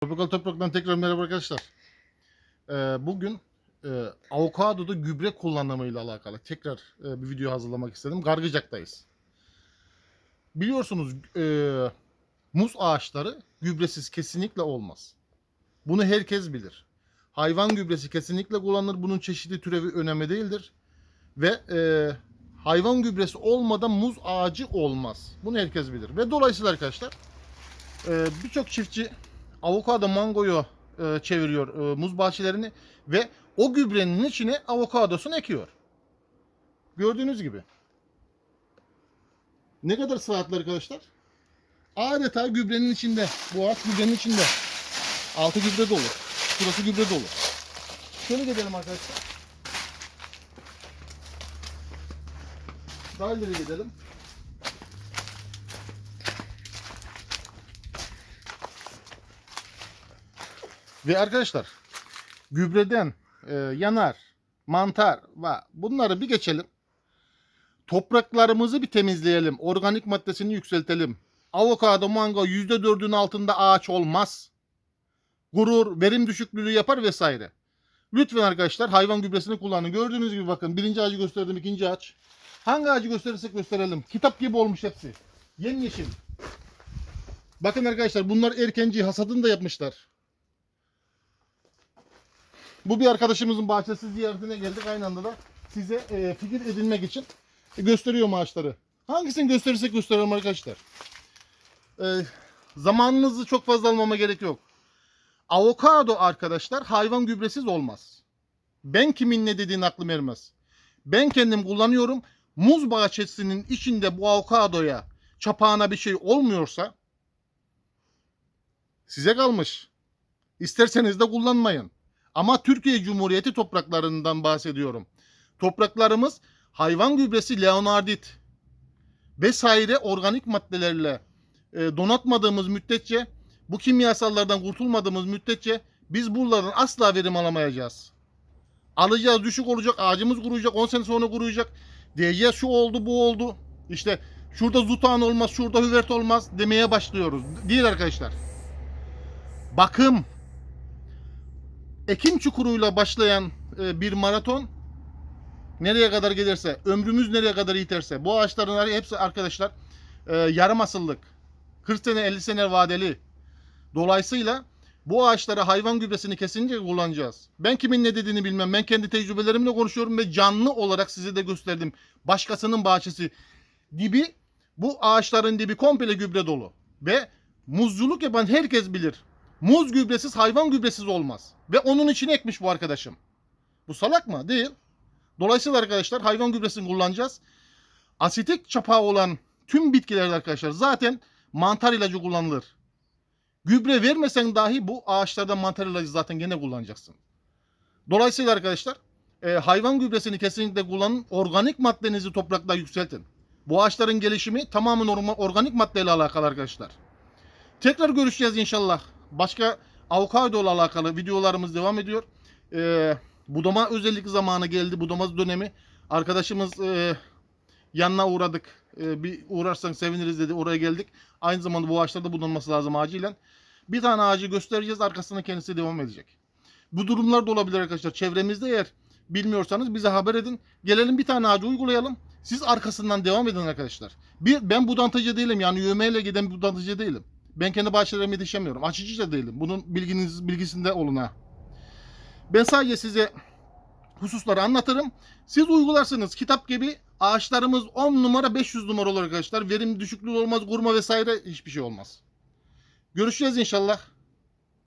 Tropikal Toprak'tan tekrar merhaba arkadaşlar. Ee, bugün e, avokadoda gübre kullanımıyla alakalı tekrar e, bir video hazırlamak istedim. Gargıcak'tayız. Biliyorsunuz e, muz ağaçları gübresiz kesinlikle olmaz. Bunu herkes bilir. Hayvan gübresi kesinlikle kullanılır. Bunun çeşitli türevi önemli değildir. Ve e, hayvan gübresi olmadan muz ağacı olmaz. Bunu herkes bilir. Ve dolayısıyla arkadaşlar e, birçok çiftçi avokado mangoyu e, çeviriyor e, muz bahçelerini ve o gübrenin içine avokadosunu ekiyor. Gördüğünüz gibi. Ne kadar sıhhatli arkadaşlar? Adeta gübrenin içinde. Bu ağaç gübrenin içinde. Altı gübre dolu. Şurası gübre dolu. Şöyle gidelim arkadaşlar. Daha ileri gidelim. Ve arkadaşlar gübreden e, yanar, mantar ve bunları bir geçelim. Topraklarımızı bir temizleyelim. Organik maddesini yükseltelim. Avokado, mango %4'ün altında ağaç olmaz. Gurur, verim düşüklüğü yapar vesaire. Lütfen arkadaşlar hayvan gübresini kullanın. Gördüğünüz gibi bakın birinci ağacı gösterdim, ikinci ağaç. Hangi ağacı gösterirsek gösterelim. Kitap gibi olmuş hepsi. Yemyeşil. Bakın arkadaşlar bunlar erkenci hasadını da yapmışlar. Bu bir arkadaşımızın bahçesi ziyaretine geldik. Aynı anda da size e, fikir edinmek için gösteriyorum ağaçları. Hangisini gösterirsek gösterelim arkadaşlar. E, zamanınızı çok fazla almama gerek yok. Avokado arkadaşlar hayvan gübresiz olmaz. Ben kimin ne dediğini aklım ermez. Ben kendim kullanıyorum. Muz bahçesinin içinde bu avokadoya çapağına bir şey olmuyorsa size kalmış. İsterseniz de kullanmayın. Ama Türkiye Cumhuriyeti topraklarından bahsediyorum. Topraklarımız hayvan gübresi leonardit vesaire organik maddelerle e, donatmadığımız müddetçe bu kimyasallardan kurtulmadığımız müddetçe biz buralardan asla verim alamayacağız. Alacağız düşük olacak ağacımız kuruyacak 10 sene sonra kuruyacak. Diyeceğiz şu oldu bu oldu. İşte şurada zutan olmaz şurada hüvert olmaz demeye başlıyoruz. Değil arkadaşlar. Bakım ekim çukuruyla başlayan e, bir maraton nereye kadar gelirse, ömrümüz nereye kadar yeterse bu ağaçların hepsi arkadaşlar e, yarım asıllık, 40 sene 50 sene vadeli. Dolayısıyla bu ağaçlara hayvan gübresini kesinlikle kullanacağız. Ben kimin ne dediğini bilmem. Ben kendi tecrübelerimle konuşuyorum ve canlı olarak size de gösterdim. Başkasının bahçesi dibi bu ağaçların dibi komple gübre dolu. Ve muzculuk yapan herkes bilir. Muz gübresiz hayvan gübresiz olmaz. Ve onun içine ekmiş bu arkadaşım. Bu salak mı? Değil. Dolayısıyla arkadaşlar hayvan gübresini kullanacağız. Asitik çapağı olan tüm bitkilerde arkadaşlar zaten mantar ilacı kullanılır. Gübre vermesen dahi bu ağaçlarda mantar ilacı zaten gene kullanacaksın. Dolayısıyla arkadaşlar e, hayvan gübresini kesinlikle kullanın. Organik maddenizi toprakta yükseltin. Bu ağaçların gelişimi tamamen organik maddeyle alakalı arkadaşlar. Tekrar görüşeceğiz inşallah. Başka avokado ile alakalı videolarımız devam ediyor. Ee, budama özellik zamanı geldi. Budama dönemi. Arkadaşımız e, yanına uğradık. E, bir uğrarsan seviniriz dedi. Oraya geldik. Aynı zamanda bu ağaçlarda bulunması lazım acilen. Bir tane ağacı göstereceğiz. Arkasına kendisi devam edecek. Bu durumlar da olabilir arkadaşlar. Çevremizde eğer bilmiyorsanız bize haber edin. Gelelim bir tane ağacı uygulayalım. Siz arkasından devam edin arkadaşlar. Bir, ben budantıcı değilim. Yani yövmeyle giden budantıcı değilim. Ben kendi bahçelerime yetişemiyorum. Açıcı da değilim. Bunun bilginiz bilgisinde olun ha. Ben sadece size hususları anlatırım. Siz uygularsınız. Kitap gibi ağaçlarımız 10 numara 500 numara olur arkadaşlar. Verim düşüklüğü olmaz, kurma vesaire hiçbir şey olmaz. Görüşeceğiz inşallah.